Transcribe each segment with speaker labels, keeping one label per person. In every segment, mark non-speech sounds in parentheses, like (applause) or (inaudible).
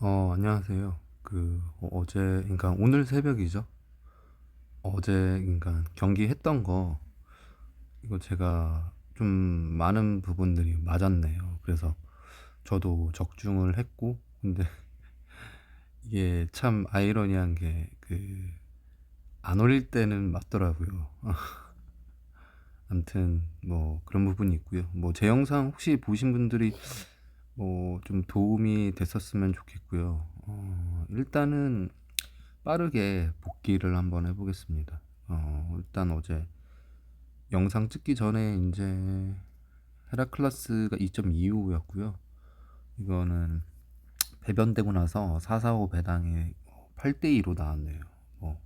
Speaker 1: 어, 안녕하세요. 그, 어, 어제, 그러니까 오늘 새벽이죠. 어제, 그러니까 경기 했던 거, 이거 제가 좀 많은 부분들이 맞았네요. 그래서 저도 적중을 했고, 근데 (laughs) 이게 참 아이러니한 게, 그, 안 올릴 때는 맞더라고요. (laughs) 아무튼, 뭐, 그런 부분이 있고요. 뭐, 제 영상 혹시 보신 분들이 뭐, 좀 도움이 됐었으면 좋겠고요. 어, 일단은, 빠르게 복귀를 한번 해보겠습니다. 어, 일단 어제 영상 찍기 전에 이제 헤라클라스가 2.25였고요. 이거는 배변되고 나서 445 배당에 8대 2로 나왔네요. 뭐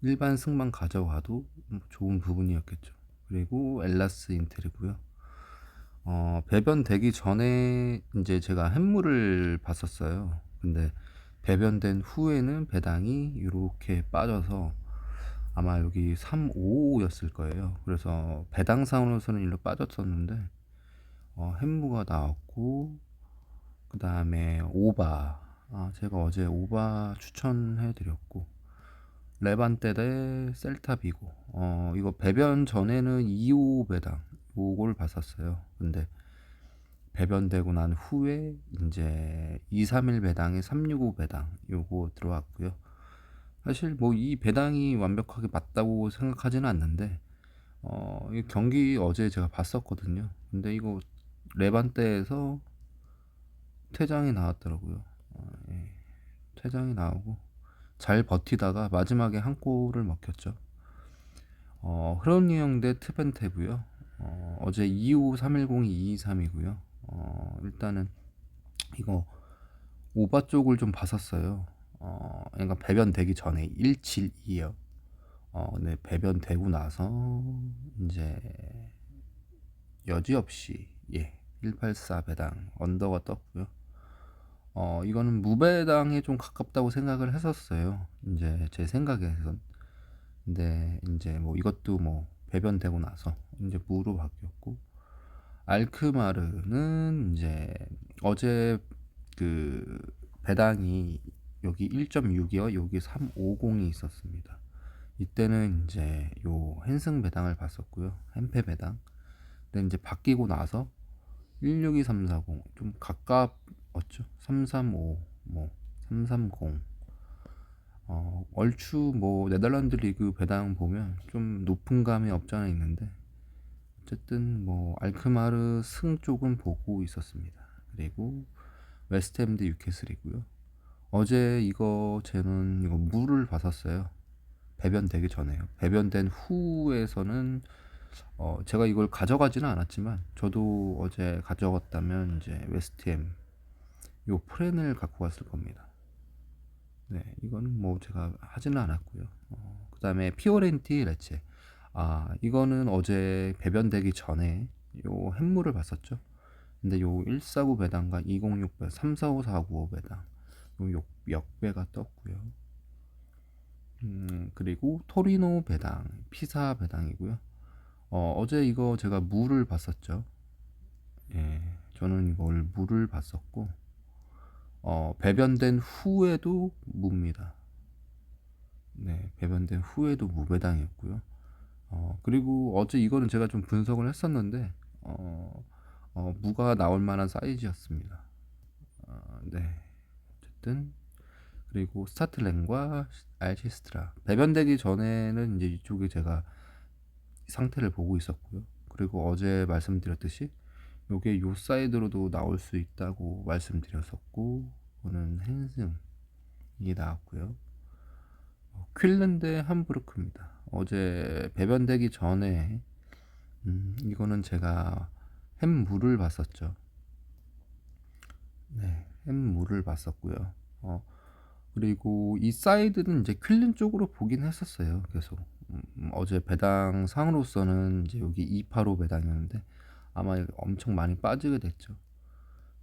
Speaker 1: 일반 승만 가져가도 좋은 부분이었겠죠. 그리고 엘라스 인텔이고요. 어, 배변되기 전에 이제 제가 햇물을 봤었어요. 근데 배변된 후에는 배당이 이렇게 빠져서 아마 여기 355였을 거예요. 그래서 배당상으로서는 일로 빠졌었는데 어, 햄무가 나왔고 그 다음에 오바 아, 제가 어제 오바 추천해 드렸고 레반떼 대 셀타비고 어, 이거 배변 전에는 2호 배당 요걸 봤었어요. 근데 배변되고 난 후에 이제 2, 3일 배당에 365 배당 요거 들어왔고요. 사실 뭐 이 배당이 완벽하게 맞다고 생각하지는 않는데 어, 이 경기 어제 제가 봤었거든요. 근데 이거 레반떼에서 퇴장이 나왔더라고요. 어, 예. 퇴장이 나오고 잘 버티다가 마지막에 한 골을 먹혔죠. 어, 흐름유형 대 트벤테고요. 어, 어제 25310이 223이고요. 어, 일단은 이거 오바 쪽을 좀 봤었어요. 어, 그러니까 배변 되기 전에 172요. 어, 근데 배변 되고 나서 이제 여지없이 예, 184 배당 언더가 떴고요. 어, 이거는 무배당에 좀 가깝다고 생각을 했었어요. 이제 제 생각에선. 근데 이제 뭐 이것도 뭐 배변되고 나서 이제 무로 바뀌었고 알크마르는 이제 어제 그 배당이 여기 1.6이요. 여기 350이 있었습니다. 이때는 이제 요 헨승 배당을 봤었고요. 햄페 배당. 근데 이제 바뀌고 나서 162340 좀 가깝었죠. 335, 뭐 330. 어, 얼추 뭐 네덜란드 리그 배당 보면 좀 높은 감이 없지 않아 있는데 어쨌든 뭐 알크마르 승 쪽은 보고 있었습니다. 그리고 웨스트햄 대 유캐슬이고요. 어제 이거 쟤는 이거 물을 봤었어요. 배변되기 전에요. 배변된 후에서는 어 제가 이걸 가져가지는 않았지만 저도 어제 가져갔다면 이제 웨스트햄 요 프렌을 갖고 갔을 겁니다. 네, 이거는 뭐 제가 하지는 않았고요. 어, 그 다음에 피오렌티 레체. 아, 이거는 어제 배변되기 전에 요 햇물을 봤었죠. 근데 요 149 배당과 206 배, 345 495 배당, 요 역, 역배가 떴고요. 음, 그리고 토리노 배당, 피사 배당이고요. 어, 어제 이거 제가 물을 봤었죠. 예, 저는 이걸 물을 봤었고, 어, 배변된 후에도 무입니다. 네, 배변된 후에도 무배당이었고요. 어, 그리고 어제 이거는 제가 좀 분석을 했었는데, 어, 어, 무가 나올 만한 사이즈였습니다. 어, 네, 어쨌든 그리고 스타틀렌과 알시스트라 배변되기 전에는 이제 이쪽에 제가 상태를 보고 있었고요. 그리고 어제 말씀드렸듯이 요게 요 사이드로도 나올 수 있다고 말씀드렸었고 오는 헨승이 나왔고요. 어, 퀼른드 함부르크입니다. 어제 배변되기 전에 음, 이거는 제가 햄물을 봤었죠. 네, 햄물을 봤었고요. 어, 그리고 이 사이드는 이제 퀼른 쪽으로 보긴 했었어요. 계속 음, 어제 배당 상으로서는 이제 여기 285 배당이었는데 아마 엄청 많이 빠지게 됐죠.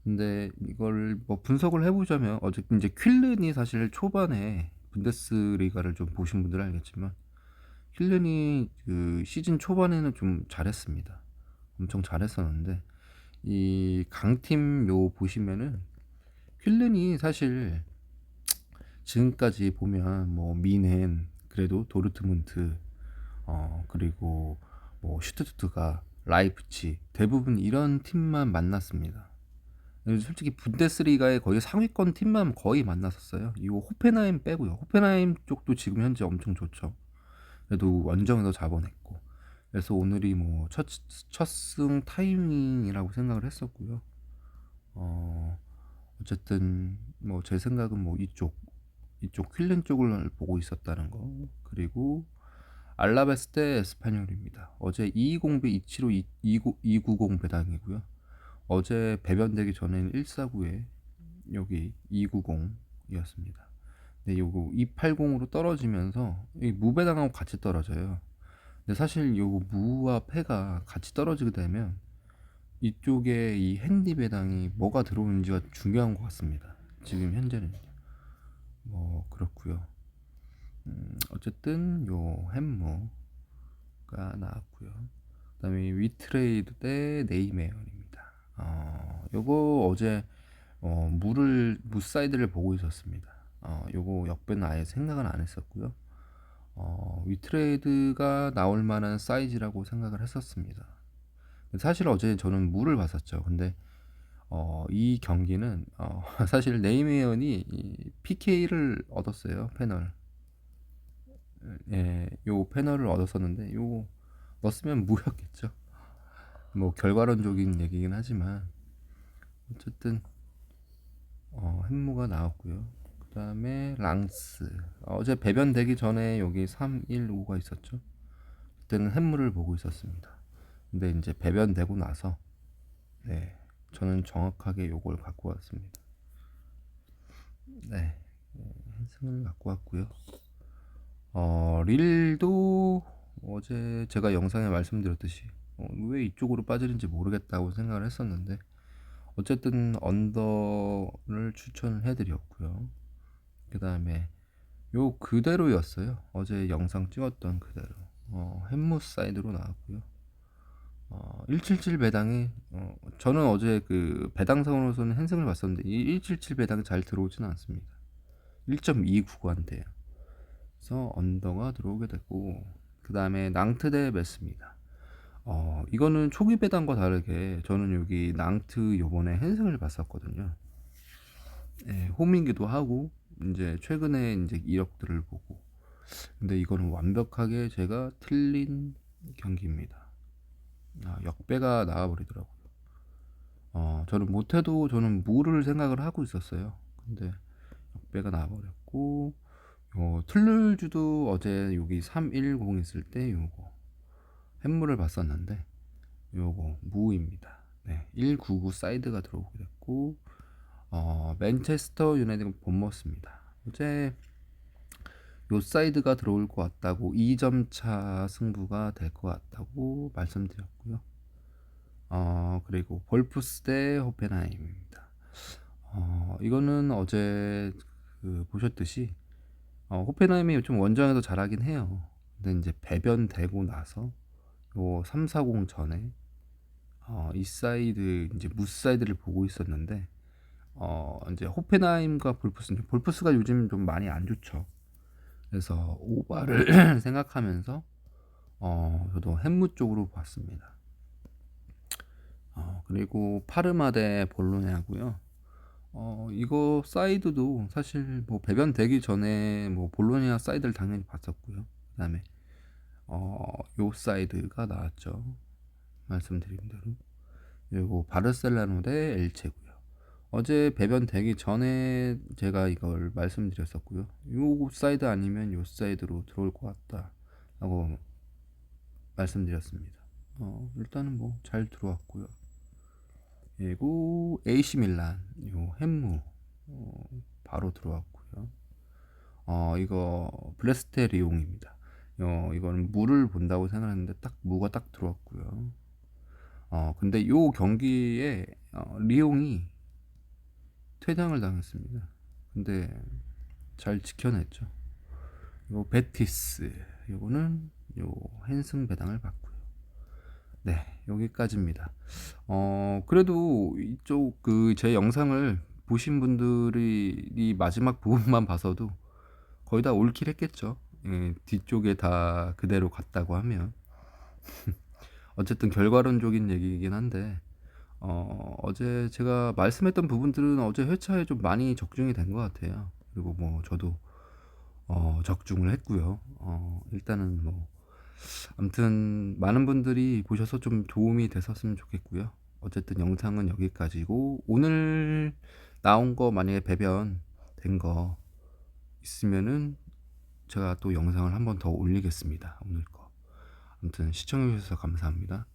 Speaker 1: 근데 이걸 뭐 분석을 해보자면 어제 이제 퀼른이 사실 초반에 분데스리가를 좀 보신 분들은 알겠지만 퀼른이 그 시즌 초반에는 좀 잘했습니다. 엄청 잘했었는데 이 강팀 요 보시면은 퀼른이 사실 지금까지 보면 뭐 미넨 그래도 도르트문트 어 그리고 뭐 슈투트가 라이프치 대부분 이런 팀만 만났습니다. 솔직히 분데스리가의 거의 상위권 팀만 거의 만났었어요. 이거 호펜하임 빼고요. 호펜하임 쪽도 지금 현재 엄청 좋죠. 그래도 원정에서 잡아냈고. 그래서 오늘이 뭐 첫, 첫승 타이밍이라고 생각을 했었고요. 어, 어쨌든 뭐 제 생각은 뭐 이쪽 이쪽 퀼른 쪽을 보고 있었다는 거. 그리고 알라베스 대 에스파뇰입니다. 어제 220배 275 290 배당이고요. 어제 배변되기 전에는 149에 여기 290이었습니다. 근데 요거 280으로 떨어지면서 이 무배당하고 같이 떨어져요. 근데 사실 요거 무와 패가 같이 떨어지게 되면 이쪽에 이 핸디 배당이 뭐가 들어오는지가 중요한 것 같습니다. 지금 현재는 뭐 그렇고요. 음, 어쨌든 요 햄무가 나왔고요. 그다음에 위트레이드 대 네이메어입니다. 어, 요거 어제 어, 물을 무사이드를 보고 있었습니다. 어, 요거 역배는 아예 생각은 안 했었고요. 어, 위트레이드가 나올 만한 사이즈라고 생각을 했었습니다. 사실 어제 저는 물을 봤었죠. 근데 어, 이 경기는 어, (laughs) 사실 네이메언이 PK를 얻었어요. 패널. 예, 요 패널을 얻었었는데 요 넣었으면 무였겠죠. 뭐 결과론적인 얘기긴 하지만 어쨌든 어, 햄무가 나왔고요. 그 다음에 랑스 어제 배변되기 전에 여기 315가 있었죠. 그때는 햄무를 보고 있었습니다. 근데 이제 배변되고 나서 네 저는 정확하게 요걸 갖고 왔습니다. 네 한승을 갖고 왔고요. 어 릴도 어제 제가 영상에 말씀드렸듯이 어, 왜 이쪽으로 빠지는지 모르겠다고 생각을 했었는데 어쨌든 언더를 추천을 해드렸고요. 그 다음에 요 그대로였어요. 어제 영상 찍었던 그대로. 어, 햄무 사이드로 나왔고요. 어, 177 배당이 어, 저는 어제 그 배당상으로서는 핸승을 봤었는데 이177 배당이 잘 들어오지는 않습니다. 1.2구간대요. 그래서 언더가 들어오게 됐고 그 다음에 낭트 대 메스입니다. 어, 이거는 초기 배당과 다르게 저는 여기 낭트 요번에 핸승을 봤었거든요. 예, 홈이기도 하고 이제 최근에 이제 이력들을 보고 근데 이거는 완벽하게 제가 틀린 경기입니다. 아, 역배가 나와버리더라고요. 어, 저는 못해도 저는 무를 생각을 하고 있었어요. 근데 역배가 나와버렸고 요 틀룰주도 어제 여기 310 있을 때 요거 햄물을 봤었는데 요거 무입니다. 네, 199 사이드가 들어오게 됐고 어, 맨체스터 유나이티드 본머스입니다. 어제 요 사이드가 들어올 것 같다고 2점 차 승부가 될 것 같다고 말씀드렸고요. 어, 그리고 볼프스 대 호펜하임입니다. 어, 이거는 어제 그 보셨듯이 어, 호펜하임이 좀 원정에서 잘하긴 해요. 근데 이제 배변되고 나서 요 340 전에 어, 이 사이드 이제 무사이드를 보고 있었는데 어, 이제 호펜하임과 볼프스 볼프스가 요즘 좀 많이 안 좋죠. 그래서 오바를 (clears throat) 생각하면서 어, 저도 햄무 쪽으로 봤습니다. 어, 그리고 파르마 대 볼로냐고요. 어, 이거 사이드도 사실 뭐 배변되기 전에 뭐 볼로냐 사이드를 당연히 봤었고요. 그 다음에 어, 요 사이드가 나왔죠. 말씀드린 대로. 그리고 바르셀라노 대 엘체고요. 어제 배변되기 전에 제가 이걸 말씀드렸었고요. 요 사이드 아니면 요 사이드로 들어올 것 같다 라고 말씀드렸습니다. 어, 일단은 뭐 잘 들어왔고요. 그리고 AC 밀란 요 햄무 어, 바로 들어왔고요. 어, 이거 브레스테리옹입니다. 어, 이거는 물을 본다고 생각했는데 딱 무가 딱 들어왔고요. 어, 근데 요 경기에 어, 리옹이 퇴장을 당했습니다. 근데 잘 지켜냈죠. 요 베티스 요거는 요 헨승 배당을 받고요. 네, 여기까지입니다. 어, 그래도 이쪽 그 제 영상을 보신 분들이 이 마지막 부분만 봐서도 거의 다 올킬 했겠죠. 예, 뒤쪽에 다 그대로 갔다고 하면. (laughs) 어쨌든 결과론적인 얘기이긴 한데, 어, 어제 제가 말씀했던 부분들은 어제 회차에 좀 많이 적중이 된 것 같아요. 그리고 뭐 저도 어, 적중을 했고요. 어, 일단은 뭐 아무튼 많은 분들이 보셔서 좀 도움이 됐었으면 좋겠고요. 어쨌든 영상은 여기까지고 오늘 나온 거 만약에 배변 된 거 있으면은 제가 또 영상을 한 번 더 올리겠습니다. 오늘 거. 아무튼 시청해 주셔서 감사합니다.